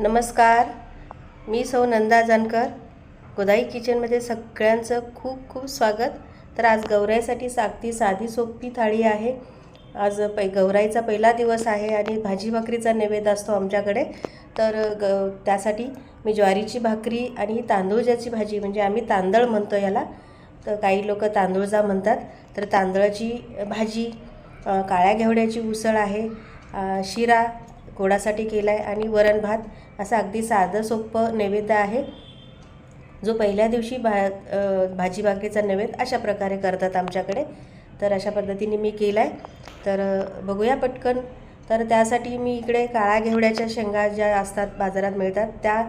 नमस्कार मी सौ नंदा जानकर. गोदाई किचनमध्ये सगळ्यांचं खूप खूप स्वागत. तर आज गौराईसाठी सागती साधी सोपी थाळी आहे. आज पै गौराईचा पहिला दिवस आहे आणि भाजी भाकरीचा नैवेद्य असतो आमच्याकडे. तर ग त्यासाठी मी ज्वारीची भाकरी आणि तांदूळजाची भाजी म्हणजे आम्ही तांदळ म्हणतो याला. तर काही लोक तांदूळजा म्हणतात. तर तांदळाची भाजी काळ्या घेवड्याची उसळ आहे. शिरा गोडासाठी केला आहे आणि वरण भात. असं अगदी साधं सोपं नैवेद्य आहे. जो पहिल्या दिवशी भा भाजीबागेचा भाजी भाकरीचा नैवेद्य अशा प्रकारे करतात आमच्याकडे. तर अशा पद्धतीने मी केला आहे तर बघूया पटकन. तर त्यासाठी मी इकडे काळ्या घेवड्याच्या शेंगा ज्या असतात बाजारात मिळतात त्या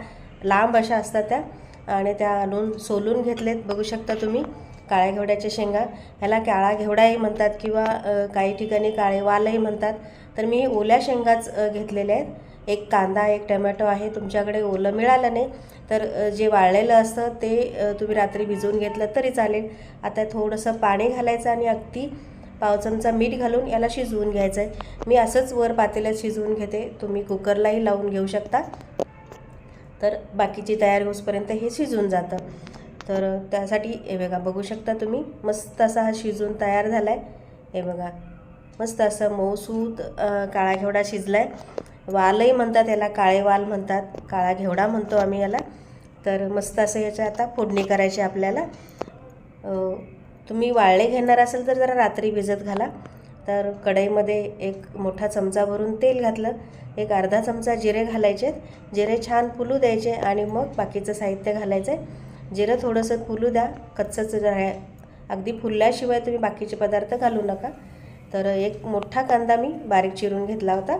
लांब अशा असतात त्या. आणि त्या आणून सोलून घेतलेत. बघू शकता तुम्ही काळ्या घेवड्याच्या शेंगा. ह्याला काळा घेवडाही म्हणतात किंवा काही ठिकाणी काळे वालही म्हणतात. तर मी ओल्या शेंगाच घेतलेल्या आहेत. एक कांदा एक टमॅटो आहे तुमच्याकडे ओलं मिळालं नाही तर जे वाळलेलं असतं ते तुम्ही रात्री भिजवून घेतलं तरी चालेल. आता थोडंसं पाणी घालायचं आणि अगदी पाव चमचा मीठ घालून याला शिजवून घ्यायचं आहे मी असंच वर पातेल्यात शिजवून घेते. तुम्ही कुकरलाही लावून घेऊ शकता. तर बाकीची तयार होसपर्यंत हे शिजून जातं. तर त्यासाठी हे बघा बघू शकता तुम्ही मस्त असा हा शिजून तयार झाला आहे हे बघा मस्त असं मऊसूत काळा घेवडा शिजला आहे वालही म्हणतात याला काळे वाल म्हणतात काळा घेवडा म्हणतो आम्ही याला. तर मस्त असं याच्या आता फोडणी करायची आपल्याला. तुम्ही वाळले घेणार असेल तर जरा रात्री भिजत घाला. तर कढईमध्ये एक मोठा चमचा भरून तेल घातलं एक अर्धा चमचा जिरे घालायचे जिरे छान फुलू द्यायचे आणि मग बाकीचं साहित्य घालायचं आहे जिरं थोडंसं फुलू द्या. कच्चंच राह अगदी फुलल्याशिवाय तुम्ही बाकीचे पदार्थ घालू नका. तर एक मोठा कांदा मी बारीक चिरून घेतला होता.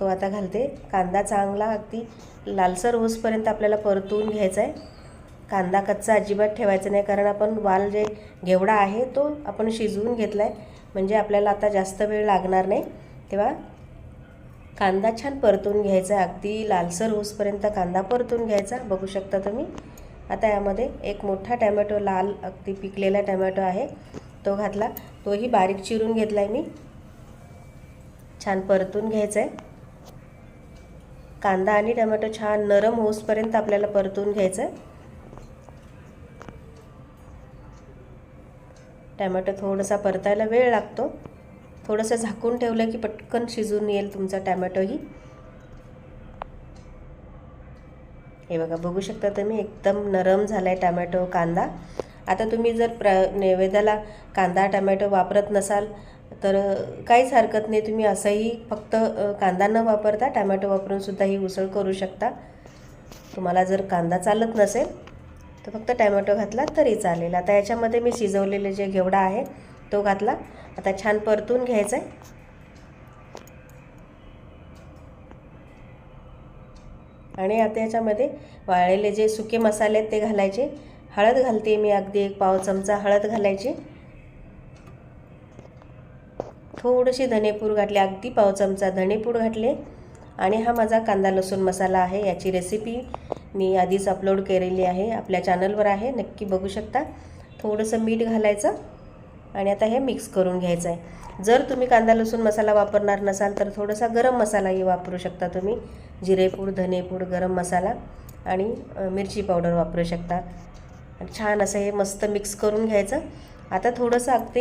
तो आता घालते. कांदा चांगला अगदी लालसर होसपर्यंत आपल्याला परतून घ्यायचा आहे कांदा कच्चा अजिबात ठेवायचा नाही कारण आपण वाल जे घेवडा आहे तो आपण शिजवून घेतला आहे म्हणजे आपल्याला आता जास्त वेळ लागणार नाही. तेव्हा कांदा छान परतून घ्यायचा. आहे अगदी लालसर होसपर्यंत कांदा परतून घ्यायचा. बघू शकता तुम्ही. आता यामध्ये एक मोठा टॅमॅटो लाल अगदी पिकलेला टॅमॅटो आहे. तो घातला. तोही बारीक चिरून घेतला आहे मी. छान परतून घ्यायचा आहे कांदा आणि टमॅटो छान नरम होसपर्यंत आपल्याला परतून घ्यायचं आहे टॅमॅटो थोडासा परतायला वेळ लागतो. थोडंसं झाकून ठेवलं की पटकन शिजून येईल तुमचा टॅमॅटोही. हे बघा बघू शकता तुम्ही एकदम नरम झाला आहे टॅमॅटो कांदा. आता तुम्ही जर प्र नैवेद्याला कांदा टॅमॅटो वापरत नसाल तर काहीच हरकत नाही. तुम्ही असंही फक्त कांदा न वापरता टॅमॅटो वापरून सुद्धा ही उसळ करू शकता. तुम्हाला जर कांदा चालत नसेल तर फक्त टॅमॅटो घातला तरी चालेल. आता याच्यामध्ये मी शिजवलेले जे घेवडा आहे तो घातला. आता छान परतून घ्यायचा आहे आणि आता याच्यामध्ये वाळलेले जे सुके मसाले आहेत ते घालायचे. हळद घालते मी अगदी एक पाव चमचा हळद घालायची. थोडीशी धनेपूड घातले अगदी पाव चमचा धनेपूड घातले. आणि हा माझा कांदा लसूण मसाला आहे याची रेसिपी मी आधीच अपलोड केलेली आहे आपल्या चॅनलवर आहे नक्की बघू शकता. थोडंसं मीठ घालायचं आणि आता हे मिक्स करून घ्यायचं आहे जर तुम्ही कांदा लसूण मसाला वापरणार नसाल तर थोडासा गरम मसालाही वापरू शकता तुम्ही. जिरेपूड धनेपूड गरम मसाला आणि मिरची पावडर वापरू शकता. छान असं हे मस्त मिक्स करून घ्यायचं. आता थोडंसं अगदी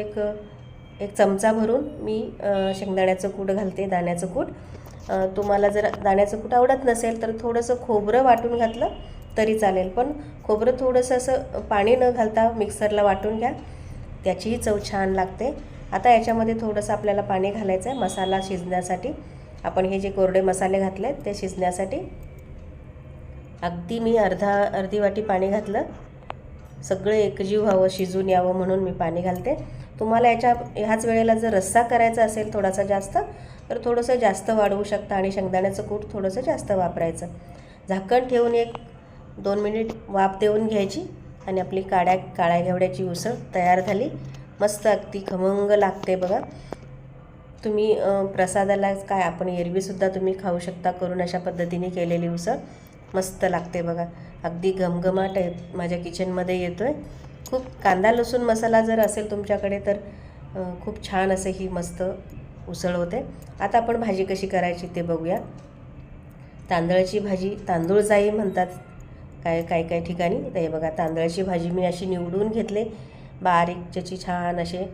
एक एक चमचा भरून मी शेंगदाण्याचं कूट घालते दाण्याचं कूट. तुम्हाला जर दाण्याचं कूट आवडत नसेल तर थोडंसं खोबरं वाटून घातलं तरी चालेल. पण खोबरं थोडंसं असं पाणी न घालता मिक्सरला वाटून घ्या. त्याचीही चव छान लागते. आता याच्यामध्ये थोडंसं आपल्याला पाणी घालायचं आहे मसाला शिजण्यासाठी. आपण हे जे कोरडे मसाले घातले आहेत ते शिजण्यासाठी अगदी मी अर्धा अर्धी वाटी पाणी घातलं. सगळं एकजीव व्हावं शिजून यावं म्हणून मी पाणी घालते. तुम्हाला याच्या ह्याच वेळेला जर रस्सा करायचा असेल थोडासा जास्त तर थोडंसं जास्त वाढवू शकता आणि शेंगदाण्याचं कूट थोडंसं जास्त वापरायचं. झाकण ठेवून एक दोन मिनिट वाफ देऊन घ्यायची आणि आपली काड्या काळ्या घेवड्याची उसळ तयार झाली. मस्त अगदी खमंग लागते बघा. तुम्ही प्रसादाला काय आपण एरवीसुद्धा तुम्ही खाऊ शकता करून अशा पद्धतीने केलेली उसळ मस्त लागते बघा. अगदी घमघमाट आहे माझ्या किचनमध्ये येतो आहे खूप कांदा लसूण मसाला जर असेल तुमच्याकडे तर खूप छान असं ही मस्त उसळ होते. आता आपण भाजी कशी करायची ते बघूया. तांदळाची भाजी तांदूळ जाई म्हणतात काय काय काय ठिकाणी. तर हे बघा तांदळाची भाजी मी अशी निवडून घेतले. बारीक त्याची छान असे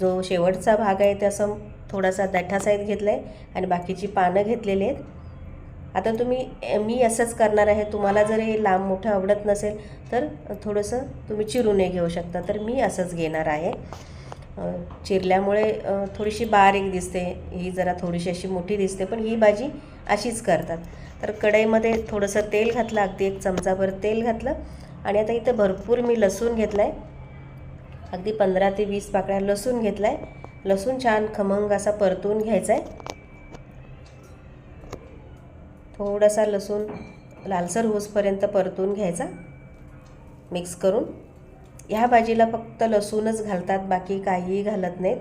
जो शेवटचा भाग आहे ते असं थोडासा दठा साईज घेतला आहे आणि बाकीची पानं घेतलेली आहेत. आता तुम्ही मी असंच करणार आहे तुम्हाला जर हे लांब मोठं आवडत नसेल तर थोडंसं तुम्ही चिरूनही घेऊ शकता. तर मी असंच घेणार आहे. चिरल्यामुळे थोडीशी बारीक दिसते ही जरा थोडीशी अशी मोठी दिसते पण ही भाजी अशीच करतात. तर कढईमध्ये थोडंसं तेल घातलं अगदी एक चमचाभर तेल घातलं आणि आता इथं भरपूर मी लसूण घेतला आहे अगदी पंधरा ते वीस पाकळ्या लसूण घेतला आहे लसूण छान खमंग असा परतून घ्यायचा आहे थोडासा लसूण लालसर होसपर्यंत परतून घ्यायचा. मिक्स करून. ह्या भाजीला फक्त लसूणच घालतात बाकी काहीही घालत नाहीत.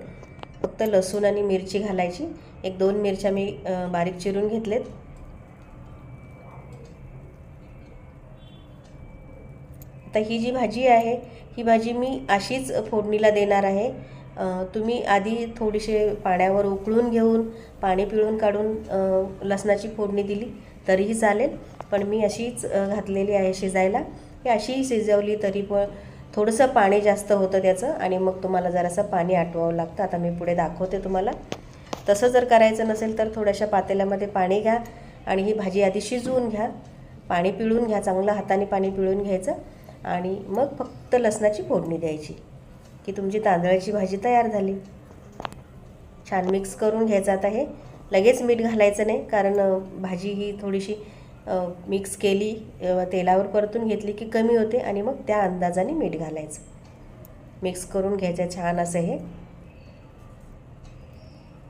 फक्त लसूण आणि मिरची घालायची. एक दोन मिरच्या मी बारीक चिरून घेतलेत. आता ही जी भाजी आहे ही भाजी मी अशीच फोडणीला देणार आहे. तुम्ही आधी थोडेसे पाण्यावर उकळून घेऊन पाणी पिळून काढून लसणाची फोडणी दिली तरीही चालेल. पण मी अशीच घातलेली आहे शिजायला. ही अशीही शिजवली तरी पण थोडंसं पाणी जास्त होतं त्याचं आणि मग तुम्हाला जरासं पाणी आटवावं लागतं. आता मी पुढे दाखवते तुम्हाला. तसं जर करायचं नसेल तर थोड्याशा पातेल्यामध्ये पाणी घ्या आणि ही भाजी आधी शिजवून घ्या. पाणी पिळून घ्या चांगलं हाताने पाणी पिळून घ्यायचं आणि मग फक्त लसणाची फोडणी द्यायची. की तुमची तांदळाची भाजी तयार झाली. छान मिक्स करून घ्यायचं आता हे. लगेच मीठ घालायचं नाही कारण भाजी ही थोडीशी मिक्स केली तेलावर परतून घेतली की कमी होते आणि मग त्या अंदाजाने मीठ घालायचं. मिक्स करून घ्यायचं छान असं हे.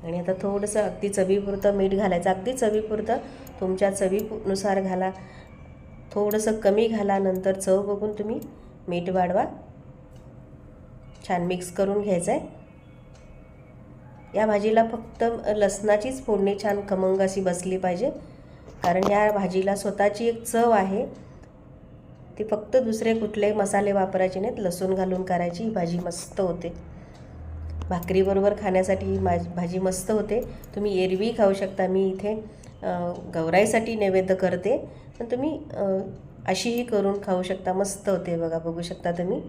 आणि आता थोडंसं अगदी चवीपुरतं मीठ घालायचं. अगदी चवीपुरतं तुमच्या चवीनुसार घाला. थोडंसं कमी घाला नंतर चव बघून तुम्ही मीठ वाढवा. छान मिक्स करून घ्यायचं आहे या भाजीला फक्त लसणाचीच फोडणी छान खमंग अशी बसली पाहिजे. कारण या भाजीला स्वतःची एक चव आहे. ती फक्त दुसरे कुठले मसाले वापरायचे नाहीत. लसूण घालून करायची ही भाजी मस्त होते. भाकरीबरोबर खाण्यासाठी ही मा भाजी मस्त होते. तुम्ही एरवी खाऊ शकता. मी इथे गौराईसाठी नैवेद्य करते. पण तुम्ही अशीही करून खाऊ शकता. मस्त होते बघा बघू शकता तुम्ही.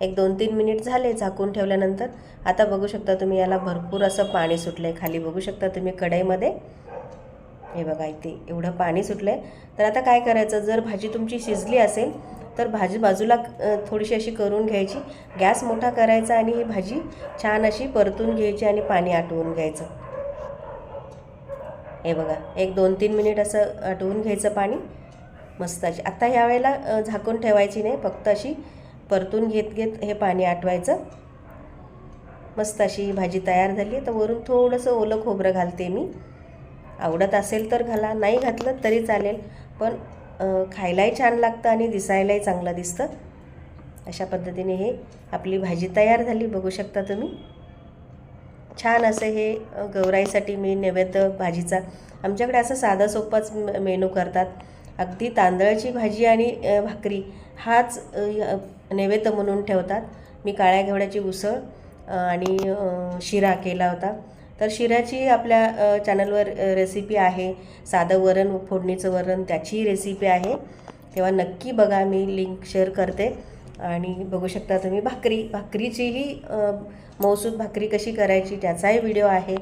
एक दोन तीन मिनिट झाले झाकून ठेवल्यानंतर. आता बघू शकता तुम्ही याला भरपूर असं पाणी सुटलं आहे खाली बघू शकता तुम्ही कढईमध्ये. हे बघा इथे एवढं पाणी सुटलं आहे तर आता काय करायचं? जर भाजी तुमची शिजली असेल तर भाजी बाजूला थोडीशी अशी करून घ्यायची. गॅस मोठा करायचा आणि ही भाजी छान अशी परतून घ्यायची आणि पाणी आटवून घ्यायचं. हे बघा एक दोन तीन मिनिट असं आटवून घ्यायचं पाणी. मस्त अशी. आत्ता ह्या वेळेला झाकून ठेवायची नाही फक्त अशी परतून घेत घेत हे पाणी आटवायचं. मस्त अशी भाजी तयार झाली आहे. तर वरून थोडंसं ओलं खोबरं घालते मी. आवडत असेल तर घाला नाही घातलं तरी चालेल. पण खायलाही छान लागतं आणि दिसायलाही चांगलं दिसतं. अशा पद्धतीने हे आपली भाजी तयार झाली बघू शकता तुम्ही. छान असं हे गौराईसाठी मी नैवेद्य भाजीचा आमच्याकडे असं साधा सोपाच मेनू करतात. अगदी तांदळाची भाजी आणि भाकरी हाच नैवेद्य म्हणून ठेवतात. मी काळ्या घेवड्याची उसळ आणि शिरा केला होता. तर शिऱ्याची आपल्या चॅनलवर रेसिपी आहे. साधं वरण फोडणीचं वरण त्याचीही रेसिपी आहे. तेव्हा नक्की बघा मी लिंक शेअर करते. आणि बघू शकता तुम्ही भाकरी. भाकरीचीही मौसूद भाकरी कशी करायची त्याचाही व्हिडिओ आहे.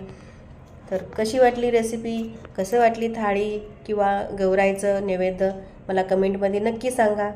तर कशी वाटली रेसिपी कसं वाटली थाळी किंवा गौरायचं नैवेद्य? मला कमेंटमध्ये नक्की सांगा.